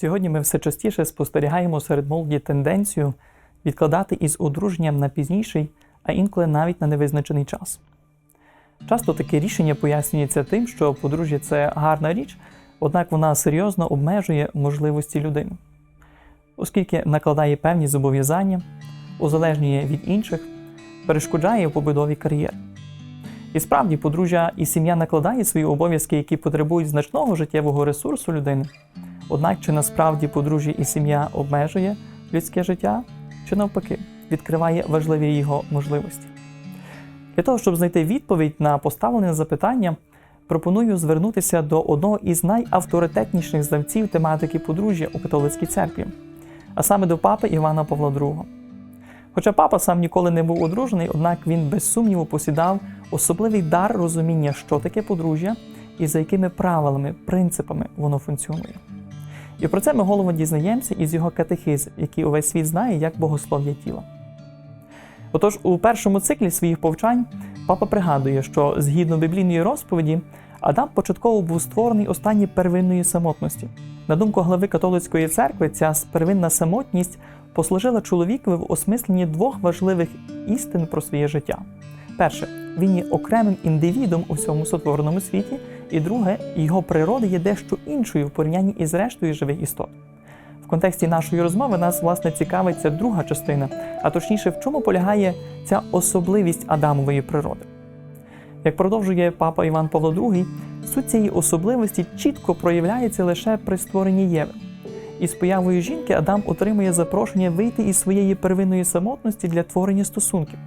Сьогодні ми все частіше спостерігаємо серед молоді тенденцію відкладати із одруженням на пізніший, а інколи навіть на невизначений час. Часто таке рішення пояснюється тим, що подружжя це гарна річ, однак вона серйозно обмежує можливості людини, оскільки накладає певні зобов'язання, узалежнює від інших, перешкоджає в побудові кар'єри. І справді, подружжя і сім'я накладає свої обов'язки, які потребують значного життєвого ресурсу людини. Однак, чи насправді подружжя і сім'я обмежує людське життя, чи навпаки, відкриває важливі його можливості? Для того, щоб знайти відповідь на поставлене запитання, пропоную звернутися до одного із найавторитетніших знавців тематики подружжя у католицькій церкві, а саме до папи Івана Павла II. Хоча папа сам ніколи не був одружений, однак він без сумніву посідав особливий дар розуміння, що таке подружжя і за якими правилами, принципами воно функціонує. І про це ми голово дізнаємося із його катехизм, який увесь світ знає як богослов'я тіла. Отож, у першому циклі своїх повчань папа пригадує, що згідно біблійної розповіді, Адам початково був створений останні первинної самотності. На думку глави католицької церкви, ця первинна самотність послужила чоловікові в осмисленні двох важливих істин про своє життя. Перше, він є окремим індивідом у всьому сотвореному світі, і друге, його природа є дещо іншою в порівнянні із рештою живих істот. В контексті нашої розмови нас власне цікавить ця друга частина, а точніше, в чому полягає ця особливість Адамової природи. Як продовжує папа Іван Павло II, суть цієї особливості чітко проявляється лише при створенні Єви. Із появою жінки Адам отримує запрошення вийти із своєї первинної самотності для творення стосунків.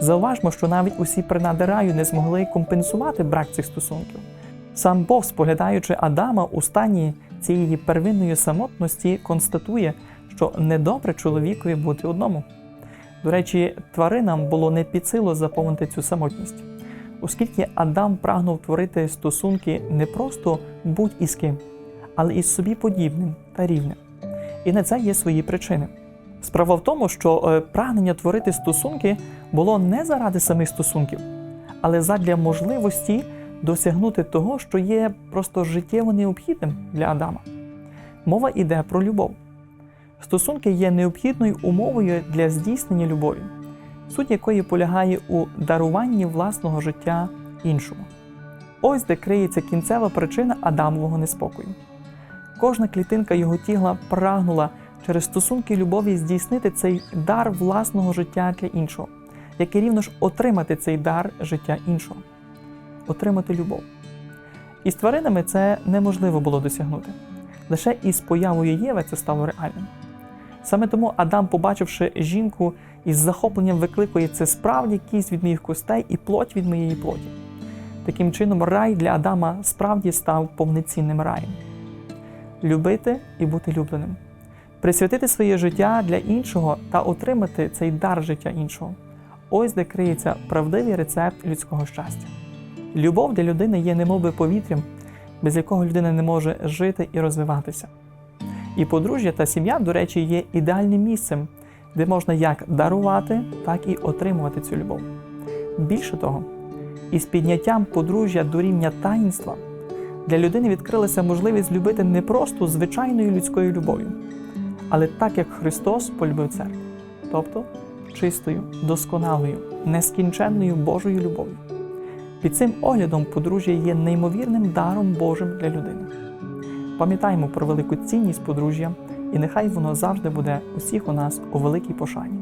Зауважмо, що навіть усі принади раю не змогли компенсувати брак цих стосунків. Сам Бог, споглядаючи Адама у стані цієї первинної самотності, констатує, що недобре чоловікові бути одному. До речі, тваринам було не під силу заповнити цю самотність, оскільки Адам прагнув творити стосунки не просто будь із ким, але із собі подібним та рівним. І на це є свої причини. Справа в тому, що е, прагнення творити стосунки було не заради самих стосунків, але задля можливості досягнути того, що є просто життєво необхідним для Адама. Мова йде про любов. Стосунки є необхідною умовою для здійснення любові, суть якої полягає у даруванні власного життя іншому. Ось де криється кінцева причина Адамового неспокою. Кожна клітинка його тіла прагнула через стосунки любові здійснити цей дар власного життя для іншого, як і рівно ж отримати цей дар життя іншого, отримати любов. І з тваринами це неможливо було досягнути. Лише із появою Єви це стало реальним. Саме тому Адам, побачивши жінку, із захопленням викликує це справді кість від моїх костей і плоть від моєї плоті. Таким чином, рай для Адама справді став повноцінним раєм. Любити і бути любленим, присвятити своє життя для іншого та отримати цей дар життя іншого. Ось де криється правдивий рецепт людського щастя. Любов для людини є немовби повітрям, без якого людина не може жити і розвиватися. І подружжя та сім'я, до речі, є ідеальним місцем, де можна як дарувати, так і отримувати цю любов. Більше того, із підняттям подружжя до рівня таїнства для людини відкрилася можливість любити не просто звичайною людською любов'ю, але так, як Христос полюбив церкву, тобто чистою, досконалою, нескінченною Божою любов'ю. Під цим оглядом подружжя є неймовірним даром Божим для людини. Пам'ятаємо про велику цінність подружжя, і нехай воно завжди буде усіх у нас у великій пошані.